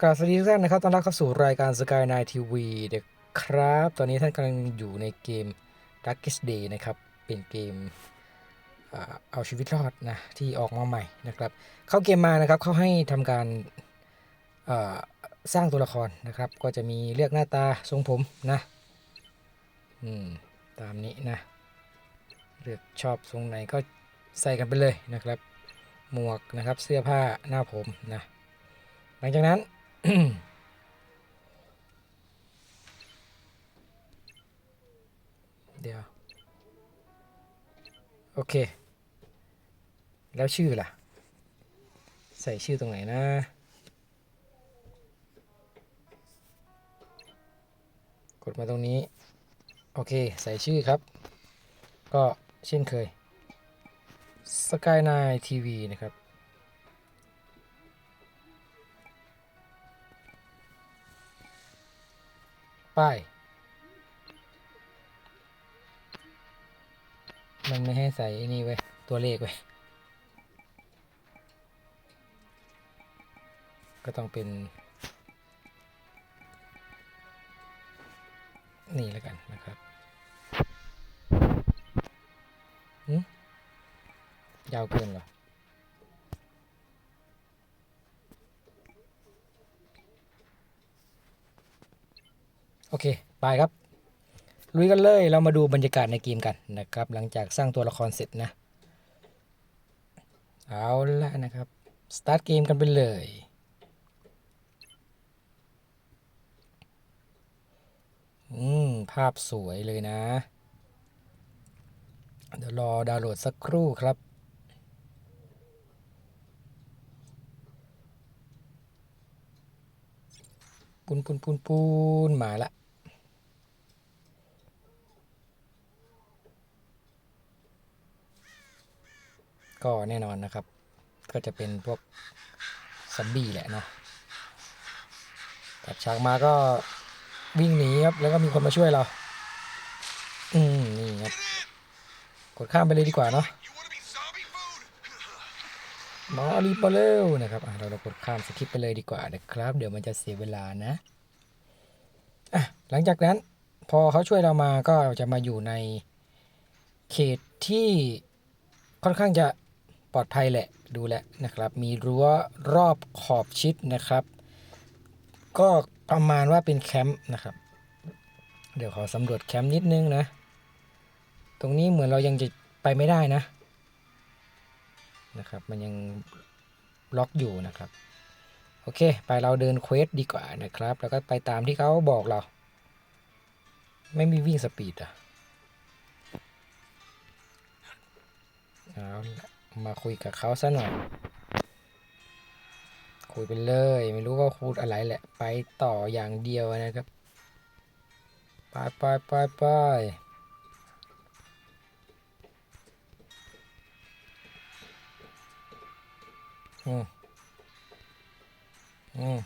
กราบสวัสดีทุกท่านนะครับ ต้อนรับเข้าสู่รายการ Sky Night TV เด็กครับ ตอนนี้ท่านกำลังอยู่ในเกม Darkest Day นะครับ เป็นเกมเอาชีวิตรอดนะ ที่ออกมาใหม่นะครับ เข้าเกมมานะครับ เขาให้ทำการสร้างตัวละครนะครับ ก็จะมีเลือกหน้าตาทรงผมนะอืมตามนี้นะ เลือกชอบทรงไหนก็ใส่กันไปเลยนะครับ หมวกนะครับ เสื้อผ้าหน้าผมนะ หลังจากนั้น เดี๋ยว โอเค แล้วชื่อล่ะ ใส่ชื่อตรงไหนนะกดมาตรงนี้ โอเค ใส่ชื่อครับ ก็เช่นเคย Skyline TV นะครับ ป้าย มันไม่ให้ใส่ไอ้นี่ไว้ยตัวเลขไว้ยก็ต้องเป็น นี่แล้วกันนะครับยาวเกินเหรอ โอเค ไปครับ ลุยกันเลย เรามาดูบรรยากาศในเกมกันนะครับ หลังจากสร้างตัวละครเสร็จนะ เอาละนะครับ สตาร์ทเกมกันไปเลย อืม ภาพสวยเลยนะ เดี๋ยวรอดาวน์โหลดสักครู่ครับปูนปูนปูนปูนมาละ ก็แน่นอนนะครับ ก็จะเป็นพวกซอมบี้แหละเนาะตัดฉากมาก็วิ่งหนีครับแล้วก็มีคนมาช่วยเรา อืมนี่ครับกดข้ามไปเลยดีกว่าเนาะ You wanna be zombie food? มารีบมาเร็วนะครับเราเรากดข้ามสคิปไปเลยดีกว่านะครับ เดี๋ยวมันจะเสียเวลานะอะหลังจากนั้นพอเขาช่วยเรามาก็จะมาอยู่ในเขตที่ค่อนข้างจะ ปลอดภัยแหละดูแลวนะครับ มีรั้วรอบขอบชิดนะครับ ก็ประมาณว่าเป็นแคมป์นะครับ เดี๋ยวขอสำรวจแคมป์นิดนึงนะ ตรงนี้เหมือนเรายังจะไปไม่ได้นะนะครับ มันยังล็อกอยู่นะครับ โอเค ไปเราเดินเควสดีกว่านะครับ แล้วก็ไปตามที่เขาบอกเรา ไม่มีวิ่งสปีดอะเอาละ มาคุยกับเขาซะหน่อย คุยไปเลย ไม่รู้ว่าพูดอะไรแหละ ไปต่ออย่างเดียวนะครับ ไปไปไปไปอืมอืม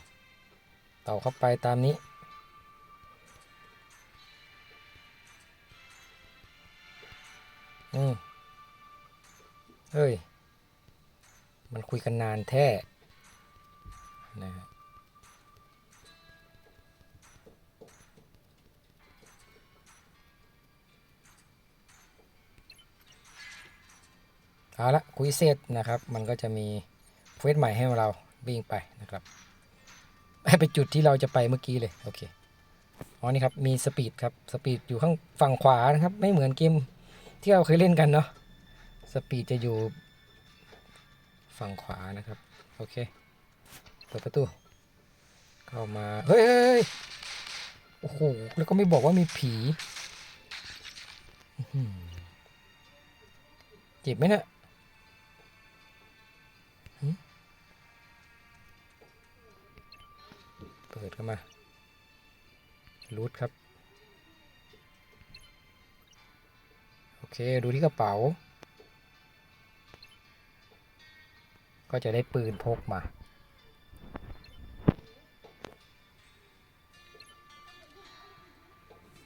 ต่อเข้าไปตามนี้ อืม เฮ้ย มันคุยกันนานแท้นะฮะเอาละคุยเสร็จนะครับ มันก็จะมีเควสใหม่ให้เราวิ่งไปนะครับให้ไปจุดที่เราจะไปเมื่อกี้เลย โอเคอ๋อนี่ครับ มีสปีดครับ สปีดอยู่ข้างฝั่งขวานะครับ ไม่เหมือนเกมที่เราเคยเล่นกันเนาะ สปีดจะอยู่ฝั่งขวานะครับ โอเค เปิดประตู เข้ามา เฮ้ยโอ้โห แล้วก็ไม่บอกว่ามีผีเจ็บไหมเนะี่ยเปิดเข้ามา รูทครับ โอเค ดูที่กระเป๋า ก็จะได้ปืนพกมา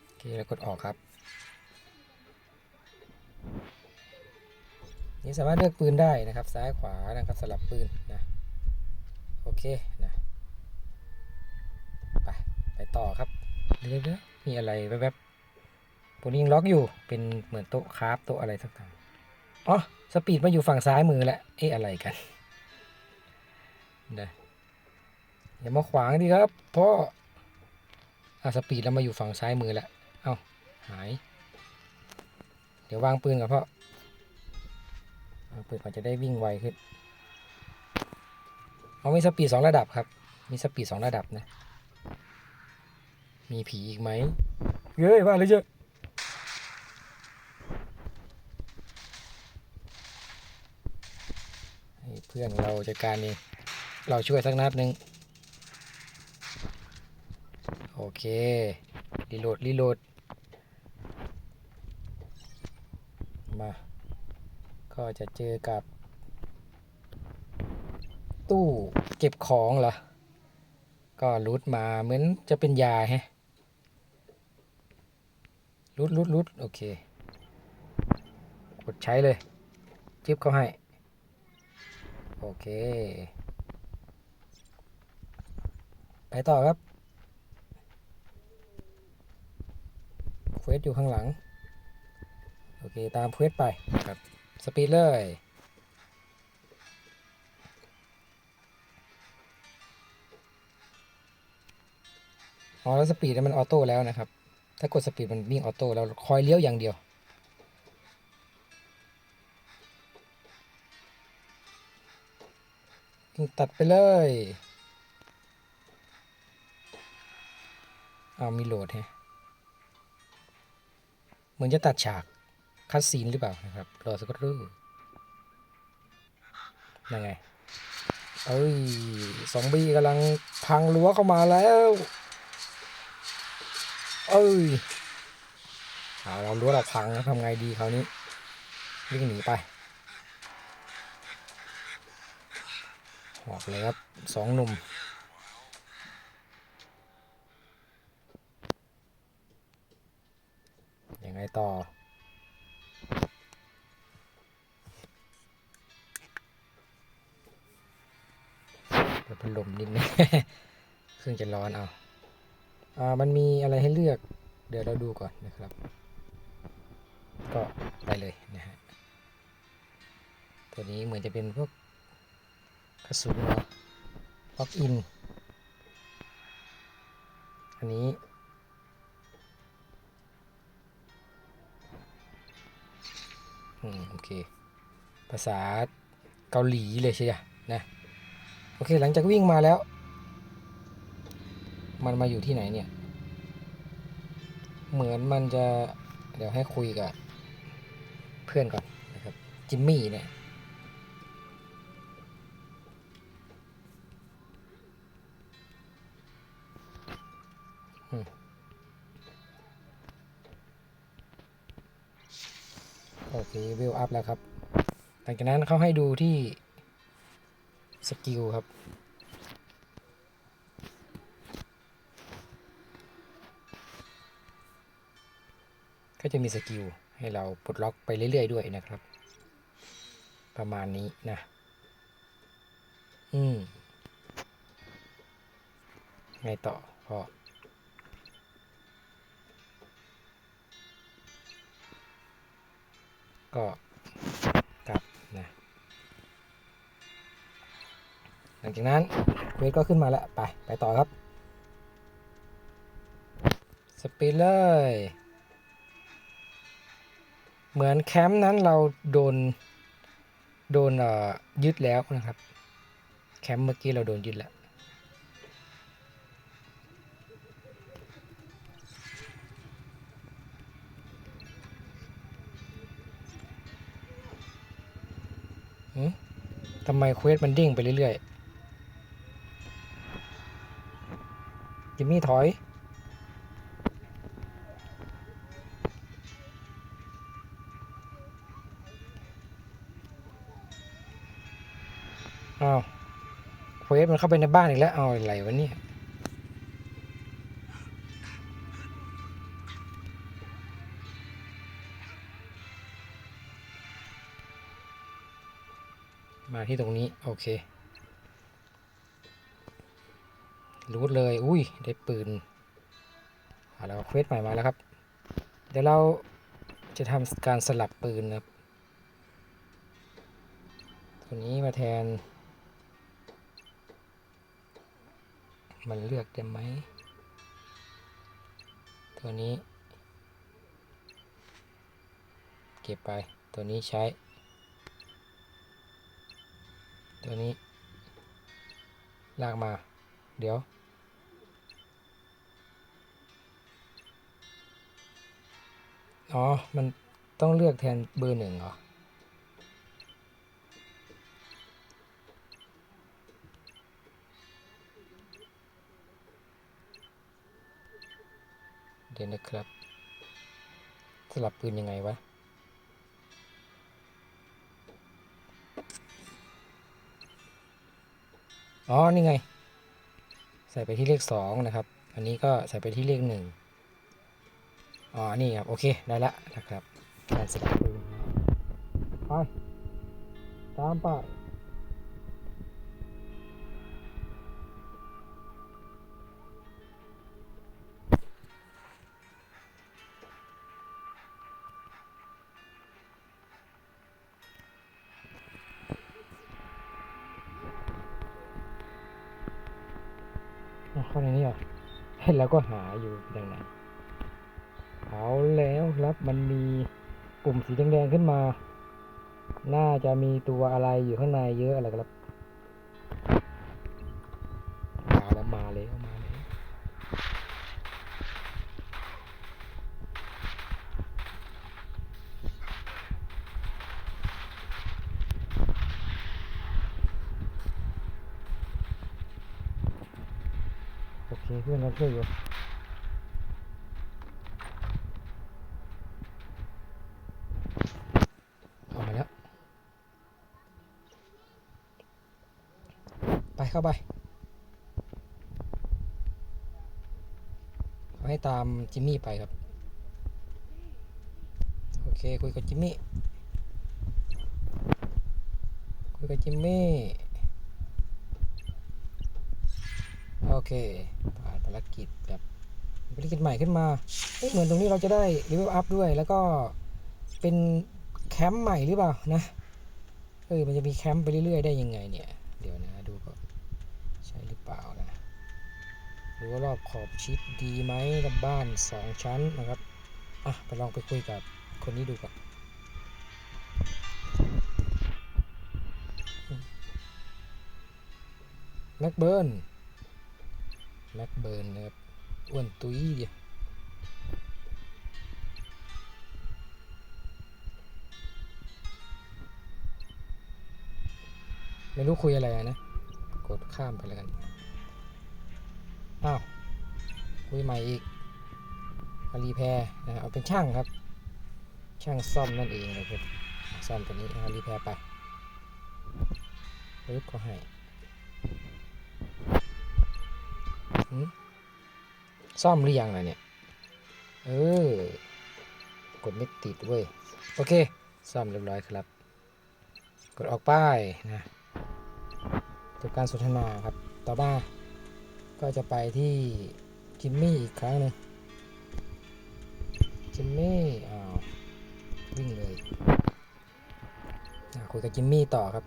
โอเคแล้วกดออกครับ นี่สามารถเลือกปืนได้นะครับ ซ้ายขวานะครับสลับปืนนะ โอเคนะ ไป ไปต่อครับเดี๋ยๆมีอะไรแวบๆตัวนี้ยังล็อกอยู่ เป็นเหมือนโต๊ะคราฟโต๊ะอะไรต่างอ๋อ สปีดมาอยู่ฝั่งซ้ายมือแล้ว เอ๊ะอะไรกัน เดี๋ยวอย่ามาขวางดิครับพ่ออะสปีดแล้วมาอยู่ฝั่งซ้ายมือแล้วเอ้าหาย เดี๋ยววางปืนก่อนพ่อวางปืนก่อนจะได้วิ่งไวขึ้นเอามีสปีดสองระดับครับ มีสปีดสองระดับนะ มีผีอีกไหมเฮ้ยว่าเลยเจ้ะให้เพื่อนเราจัดการเอง เราช่วยสักนัดหนึ่งโอเครีโหลดรีโหลดมา ก็จะเจอกับ ตู้เก็บของเหรอ ก็รูดมาเหมือนจะเป็นยาฮะรูดรูดรูดโอเค กดใช้เลย จิ๊บเขาให้ โอเค ไปต่อครับเควสอยู่ข้างหลัง โอเค ตามเควสไปครับสปีดเลยอ๋อแล้วสปีดมันออโต้แล้วนะครับ ถ้ากดสปีดมันวิ่งออโต้แล้วคอยเลี้ยวอย่างเดียว ตัดไปเลย เอามีโหลดฮะเหมือนจะตัดฉากคัดซีนหรือเปล่านะครับ รอสักครู่ยังไง เอ้ยซอมบี้กำลังพังรั้วเข้ามาแล้ว เอ้ยเอาเรารั้วเราพังแล้วทำไงดีคราวนี้วิ่งหนีไปหอกเลยครับสองหนุ่ม ยังไง ต่อ เปิดพัดลมนิดนึงเครื่องจะร้อนเอาอ่ามันมีอะไรให้เลือก เดี๋ยวเราดูก่อนนะครับ ก็ไปเลยนะฮะ ตัวนี้เหมือนจะเป็นพวกกระสุนเนาะล็อกอิน อันนี้ อืมโอเค ภาษาเกาหลีเลยใช่ไหมนะ โอเค หลังจากวิ่งมาแล้ว มันมาอยู่ที่ไหนเนี่ย เหมือนมันจะ เดี๋ยวให้คุยกับ เพื่อนก่อนนะครับ จิมมี่เนี่ยอืม โอเคเวลอัพแล้วครับ หลังจากนั้นเขาให้ดูที่สกิลครับ ก็จะมีสกิลให้เราปลดล็อกไปเรื่อยๆด้วยนะครับ ประมาณนี้นะ อืม ไงต่อพอ ก็กลับนะหลังจากนั้นเควสก็ขึ้นมาแล้วไปไปต่อครับสปีดเลย เหมือนแคมป์นั้นเราโดน โดนยึดแล้วนะครับ แคมป์เมื่อกี้เราโดนยึดแล้ว ทำไมเควสมันดิ่งไปเรื่อยๆจิมมี่ถอยอ้าวเควสมันเข้าไปในบ้านอีกแล้วเอาอะไรวะเนี่ย มาที่ตรงนี้ โอเค รูดเลย อุ้ย ได้ปืนเอาแล้วเควสใหม่มาแล้วครับ เดี๋ยวเราจะทำการสลับปืนนะครับ ตัวนี้มาแทน มันเลือกได้ไหม ตัวนี้ เก็บไป ตัวนี้ใช้ ตัวนี้ ลากมา เดี๋ยว อ๋อ มันต้องเลือกแทนเบอร์หนึ่งเหรอ เดี๋ยวนะครับ สลับปืนยังไงวะ อ๋อ นี่ไง ใส่ไปที่เลขสองนะครับ อันนี้ก็ใส่ไปที่เลขหนึ่งอ๋อ นี่ครับ โอเค ได้ละนะครับ การสลับปืนไปตามไป เห็นแล้วก็หาอยู่ดังไหนเอาแล้วครับมันมีปุ่มสีแดงๆขึ้นมา น่าจะมีตัวอะไรอยู่ข้างในเยอะอะไรครับมาแล้วมาแล้วมาแล้วโอ เคเพื่อเราช่วยอยู่ออกมาแล้ว ไปเข้าไปเขาให้ตามจิมมี่ไปครับ โอเค คุยกับจิมมี่ คุยกับจิมมี่ โอเคารกิจแบบภารกิจใหม่ขึ้นมาเเหมือนตรงนี้เราจะได้เลเวลอัพด้วย แล้วก็เป็นแคมป์ใหม่หรือเปล่านะเออมันจะมีแคมป์ไปเรื่อยๆได้ยังไงเนี่ย เดี๋ยวนะดูก่อนใช่หรือเปล่านะดูว่ารอบขอบชิดดีไหมกับบ้านสองชั้นนะครับอะไปลองไปคุยกับคนนี้ดูก่อนแม็กเบิร์น แม็กเบิร์นนะครับอ้วนตุ้ยเดียวไม่รู้คุยอะไรนะ กดข้ามไปแล้วกัน อ้าว คุยใหม่อีกมารีแพร์นะเอาเป็นช่างครับ ช่างซ่อมนั่นเองนะครับซ่อมตัวนี้นะรีแพร์ไปปึ๊บก็ให้ ซ่อมหรือยังล่ะเนี่ย เออ กดไม่ติดเว้ย โอเค ซ่อมเรียบร้อยครับ กดออกป้ายนะจบการสนทนาครับ ต่อมา ก็จะไปที่จิมมี่อีกครั้งหนึงจิมมี่อ้าววิ่งเลยอะคุยกับจิมมี่ต่อครับ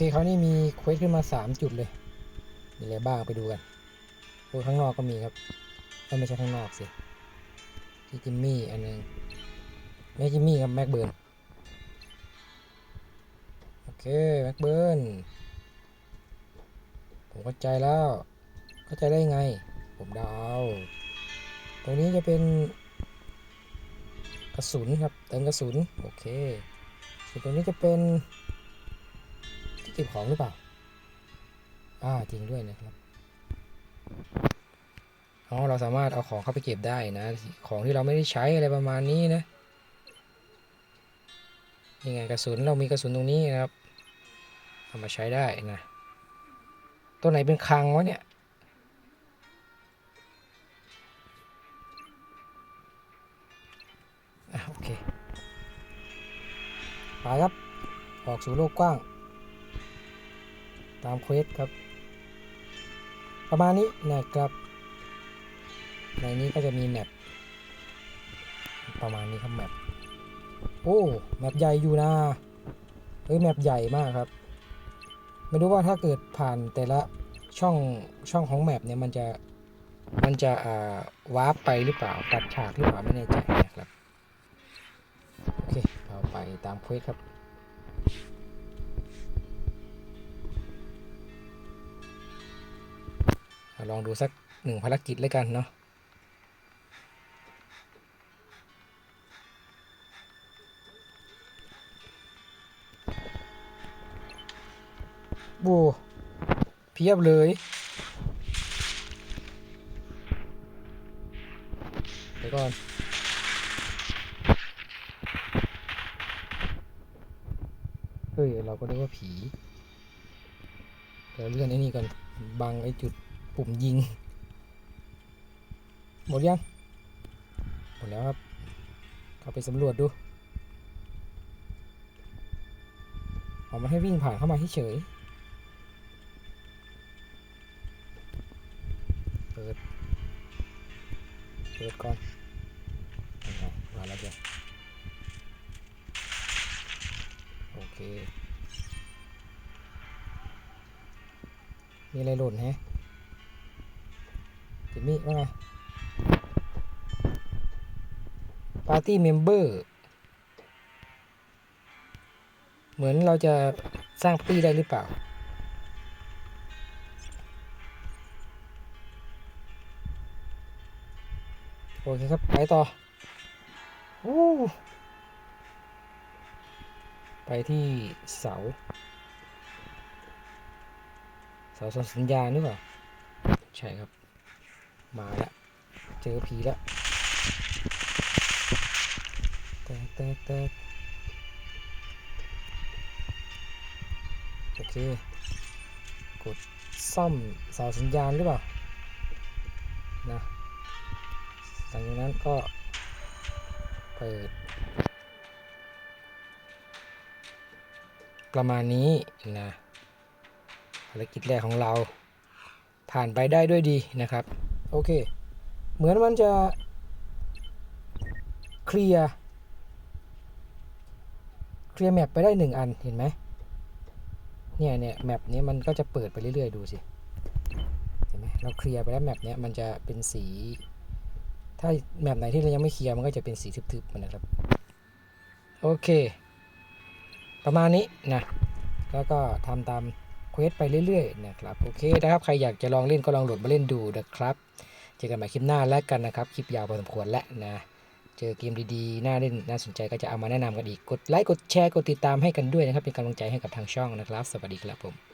เคเขานี่มีเควสขึ้นมา 3 จุดเลย มีอะไรบ้างไปดูกันดูข้างนอกก็มีครับเอ้ยไม่ใช่ข้างนอกสิที่จิมมี่อันหนึงไม่ใช่จิมมี่ครับแม็กเบิร์นโอเคแม็กเบิร์นผมเข้าใจแล้วเข้าใจได้ไง ผมเดาวตรงนี้จะเป็นกระสุนครับเติมกระสุนโอเคส่วนตรงนี้จะเป็น ก็บของหรือเปล่า อ่าจริงด้วยนะครับ อ๋อ เราสามารถเอาของเข้าไปเก็บได้นะ ของที่เราไม่ได้ใช้อะไรประมาณนี้นะ ยังไงกระสุนเรามีกระสุนตรงนี้นะครับ เอามาใช้ได้นะ ตัวไหนเป็นคลังวะเนี่ยโอเค ไปครับ ออกสู่โลกกว้างามเควสครับ ประมาณนี้นะครับ ในนี้ก็จะมีแมปประมาณนี้ครับแมปโอ้แมปใหญ่อยู่นะเฮ้ยแมปใหญ่มากครับ ไม่รู้ว่าถ้าเกิดผ่านแต่ละช่องช่องของแมปเนี่ยมันจะมันจะอ่าวาร์ปไปหรือเปล่าตัดฉากหรือเปล่าไม่แน่ใจนะครับ โอเค เราไปตามเควสครับ ลองดูสักหนึ่งภารกิจแล้วกันเนาะบูเพียบเลยเดี๋ยวก่อนเฮ้ยเราก็นึกว่าผีเดี๋ยวเลื่อนไอ้นี่ก่อนบังไอ้จุด ปุ่มยิง หมดยัง หมดแล้วครับ เข้าไปสำรวจดูเอามาให้วิ่งผ่านเข้ามาเฉยเปิด เปิดก่อนเอามาแล้วเดี๋ยวโอเค มีอะไรหล่นแฮะ มมี่ว่าไงปาร์ตี้เมมเบอร์เหมือนเราจะสร้างปาร์ตี้ได้หรือเปล่า โอเคครับ ไปต่ออู้ไปที่เสา เสาส่งสัญญาณหรือเปล่า ใช่ครับ มาแล้ว เจอผีแล้วแตกแตกแตกโอเค กดซ่อมเสาสัญญาณหรือเปล่า นะหลังจากนั้นก็ เปิด ประมาณนี้นะภารกิจแรกของเราผ่านไปได้ด้วยดีนะครับ โอเค เหมือนมันจะเคลียร์เคลียร์แมปไปได้หนึ่งอันเห็นไหมเนี่ยเนี่ยแมปนี้มันก็จะเปิดไปเรื่อยๆดูสิเห็นไหมเราเคลียร์ไปแล้วแมปเนี้ยมันจะเป็นสี ถ้าแมปไหนที่เรายังไม่เคลียร์มันก็จะเป็นสีทึบๆนะครับโอเค ประมาณนี้นะแล้วก็ทำตาม ควสไปเรื่อยๆนะครับโอเคนะครับใครอยากจะลองเล่นก็ลองโหลดมาเล่นดูนะครับ เจอกันใหม่คลิปหน้าแล้วกันนะครับ คลิปยาวพอสมควรแล้วนะเจอเกมดีๆ น่าเล่นน่าสนใจก็จะเอามาแนะนำกันอีก กดไลค์กดแชร์กดติดตามให้กันด้วยนะครับ เป็นกำลังใจให้กับทางช่องนะครับ สวัสดีครับผม